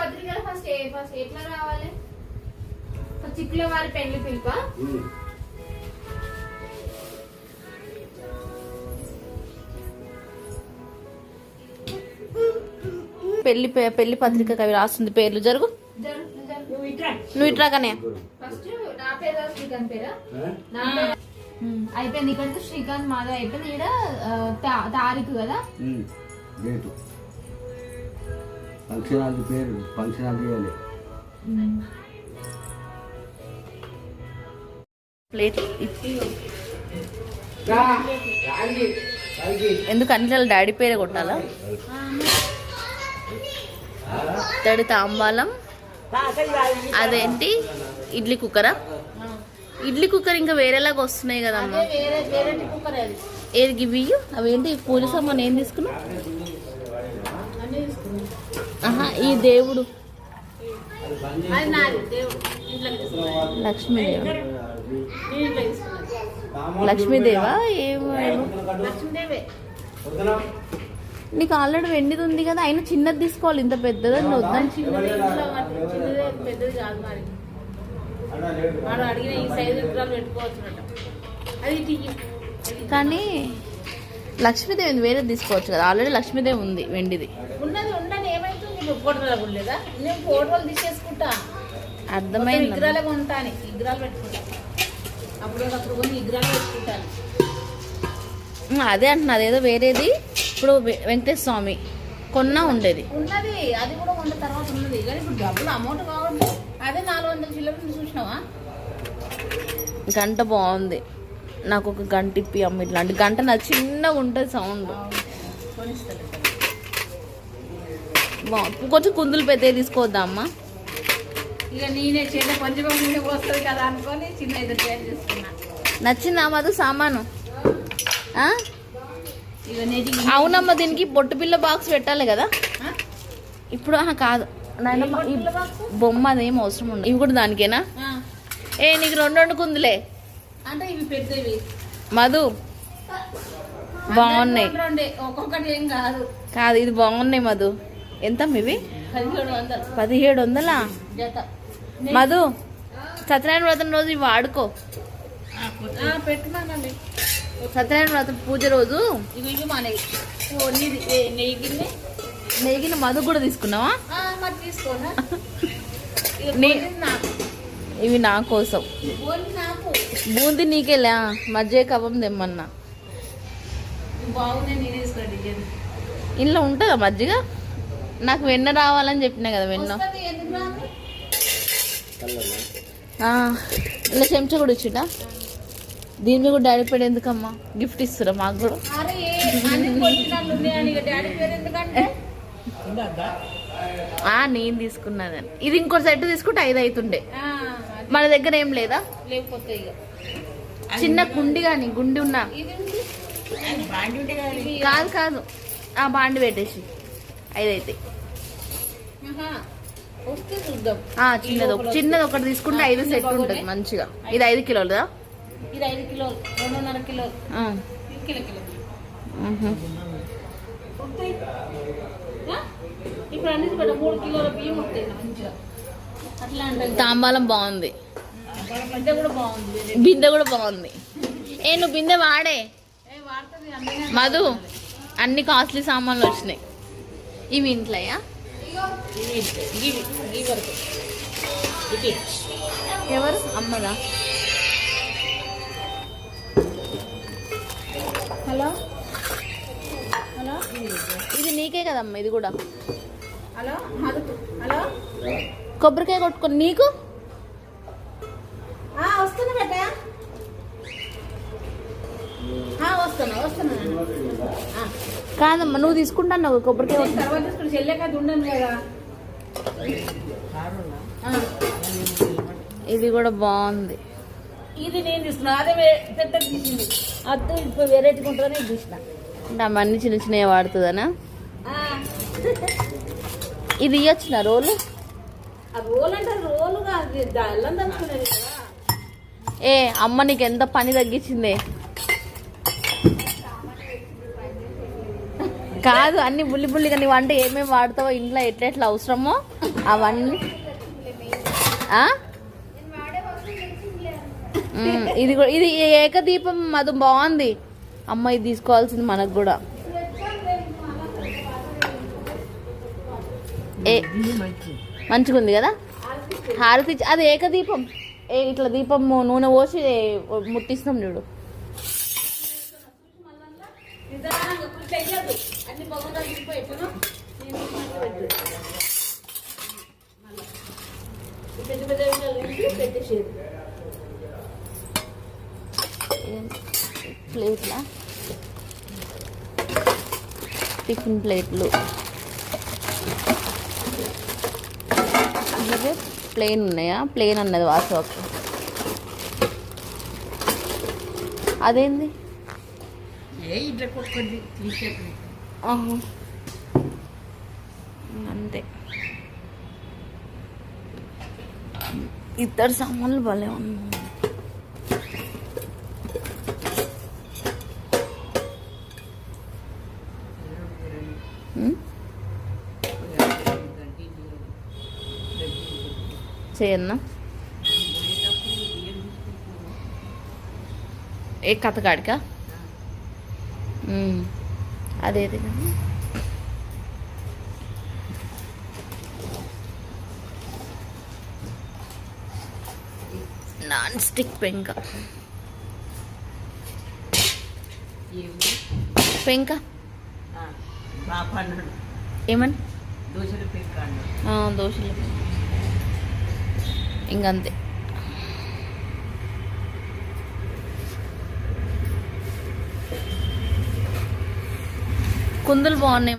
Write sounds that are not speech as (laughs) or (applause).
పత్రికలు ఫస్ట్ ఏ ఫస్ట్ ఎట్లా రావాలి? చిక్కుల వారి పెళ్ళి పిలుప. పెళ్ళి పే- పెళ్ళి పత్రిక కవి రాస్తుంది. పేర్లు జరుగు. నువ్వు ఇట్రా. కానీ ఫస్ట్ నా పేరు శ్రీకాంత్ పేరా? ఆ? నా పేరు ఉమ్, అయిపోయింది ఇక్కడ శ్రీకాంత్ మాధవ్ అయిపోయింది. ఇక్కడ తారీఖు కదా? ఫంక్షన్ హాల్ పేరు ఫంక్షన్ హాల్ ఉమ్. ప్లేట్ ఎందుకు అన్ని డాడీ పేరే కొట్టాలా? తడి తాంబాలం. అదేంటి? ఇడ్లీ కుక్కరా. ఇడ్లీ కుక్కర్ ఇంకా వేరేలాగా వస్తున్నాయి కదమ్మా. వేరే వేరే కుక్కర్ అది. ఏది గివి అవేంటి? పూజ సామాన్ ఏం తీసుకున్నావు? ఆహా ఈ దేవుడు. లక్ష్మీదేవి. లక్ష్మీదేవా? ఏమో నీకు ఆల్రెడీ వెండిది ఉంది కదా అయినా చిన్నది తీసుకోవాలి ఇంత పెద్దదని తీయి కానీ లక్ష్మీదేవి వేరే తీసుకోవచ్చు కదా. ఆల్రెడీ లక్ష్మీదేవి ఉంది వెండిది. ఉన్నది ఉండని ఏమైతుంది ఇప్పుడు ఫోటోలు ఉండలేదా నేను ఫోటోలు తీసేసుకుంటా. మొత్తం అర్థమైంది విగ్రహాలే కొంటాను విగ్రహాలు పెట్టుకుంటా. అప్పుడు అప్పుడు కొన్ని విగ్రహాలు పెట్టుకుంటాను. అదే అంటున్నా అదేదో వేరేది. ఇప్పుడు వెంకటేశ్వర స్వామి కొన్నా ఉండేది. ఉన్నది అది కూడా కొంత తర్వాత ఉన్నది. కానీ ఇప్పుడు డబ్బులు అమౌంట్ కాబట్టి అదే నాలుగు వందల చిల్లర చూసినావా? గంట బాగుంది. నాకు ఒక గంట ఇప్పి అమ్మ ఇట్లాంటి. గంట నా చిన్నగా ఉంటుంది సౌండ్. కొనిస్తాను కొంచెం కుందులు పెద్దవి తీసుకోవద్దా అమ్మ? ఇక నేనే చిన్న నుండి వస్తుంది కదా అనుకొని చిన్న ఇది తయారు చేసుకున్నా. నచ్చిందా మధు సామాను? అవునమ్మా దీనికి బొట్టు పిల్ల బాక్స్ పెట్టాలి కదా? ఇప్పుడు కాదు. బొమ్మ అదేం అవసరం ఉండదు. ఇవి కూడా దానికేనా? ఏ నీకు రెండు రెండు కుందులే. అంటే ఇవి పెద్దవి. మధు బాగున్నాయి. ఏం కాదు ఇది బాగున్నాయి మధు. ఎంత ఇవి? పదిహేడు వందలు. పదిహేడు వందలా? జత. మధు సత్యనారాయణ వ్రతం రోజు ఇవి వాడుకో. సత్యనారాయణ వ్రతం పూజ రోజు? నెయ్యిన మధు కూడా తీసుకున్నావా? (laughs) ఇవి నా కోసం. బూందీ నీకెలా మధ్య కవం తెమ్మన్నా. ఇంట్లో ఉంటుందా మజ్జిగ? నాకు వెన్న రావాలని చెప్పినా కదా వెన్న. ఇలా చెంచా కూడా ఇచ్చిండా? దీని మీద కూడా డాడీ పేరు ఎందుకమ్మా? గిఫ్ట్ ఇస్తురా మాకు కూడా? నేను తీసుకున్నదని ఇది ఇంకో సెట్ తీసుకుంటే ఐదు అవుతుండే మన దగ్గర ఏం లేదా? చిన్న గుండి కానీ గుండి ఉన్నా. కాదు కాదు. ఆ బాండి పెట్టేసి. ఐదు అయితే ఆహా. వస్తే చూద్దాం. ఆ, చిన్నది ఒక- చిన్నది ఒకటి తీసుకుంటే ఐదు సెట్ ఉంటుంది మంచిగా. ఇది ఐదు కిలోలుదా ఇది ఐదు కిలోలు రెండున్నర కిలోలు కిలో? ఇప్పుడు అన్ని మూడు కిలోల బియ్యం మంచిగా. తాంబాలం బాగుంది. బిందె కూడా బాగుంది. ఏ నువ్వు బిందె వాడే. మధు అన్ని కాస్ట్లీ సామాన్లు వచ్చినాయి. ఇవి ఇంట్లోయా? ఎవరు? అమ్మదా? హలో? హలో? ఇది నీకే కదమ్మా ఇది కూడా. హలో? హలో? కొబ్బరికాయ కొట్టుకొని నీకు? వస్తున్నా ఆ, వస్తున్నా వస్తున్నా. కాదమ్మా నువ్వు తీసుకుంటాను కొబ్బరికాయ కదా. ఆ, ఇది కూడా బాగుంది. ఇది నేను తీసుకున్నా అదే పెద్దది తీసింది. అద్దు ఇప్పుడు వెరైటీ ఉంటుందని తీసిన. అంటే అమ్మ అన్ని చిన్న చిన్నవి వాడుతుందనా? ఇది ఇవ్వచ్చున రోలు? రోల్ అంటే రోలు అల్లం కదా. ఏ అమ్మ నీకు ఎంత పని తగ్గించిందే? కాదు అన్ని బుల్లి బుల్లిగా నువ్వు అంటే ఏమేమి వాడతావో ఇంట్లో ఎట్లా ఎట్లా అవసరమో అవన్నీ. ఇది కూడా ఇది ఏకదీపం అది బాగుంది. అమ్మ ఇది తీసుకోవాల్సింది మనకు కూడా. ఏ మంచిగా ఉంది కదా? హారతి అది ఏకదీపం. ఏ ఇట్లా దీపం నూనె పోసి ముట్టిస్తాం చూడు. పెద్ద పెద్ద పెట్టేసేది ప్లేట్లా? టిఫిన్ ప్లేట్లు. ఇవే ప్లేన్ ఉన్నాయా? ప్లేన్ అన్నది వాసవకు అదేంది? ఏ ఇట్లా కొట్టుకోండి అంతే. ఇద్దరు సామాన్లు భలే ఉన్నాయి? చేయన్నా? ఏ కథ కాడికా. అదేది కదా. నాన్ స్టిక్ పెంక. పెంక? ఏమని? దోశలు దోశలు ఇంకంతే. కుందులు బాగున్నాయి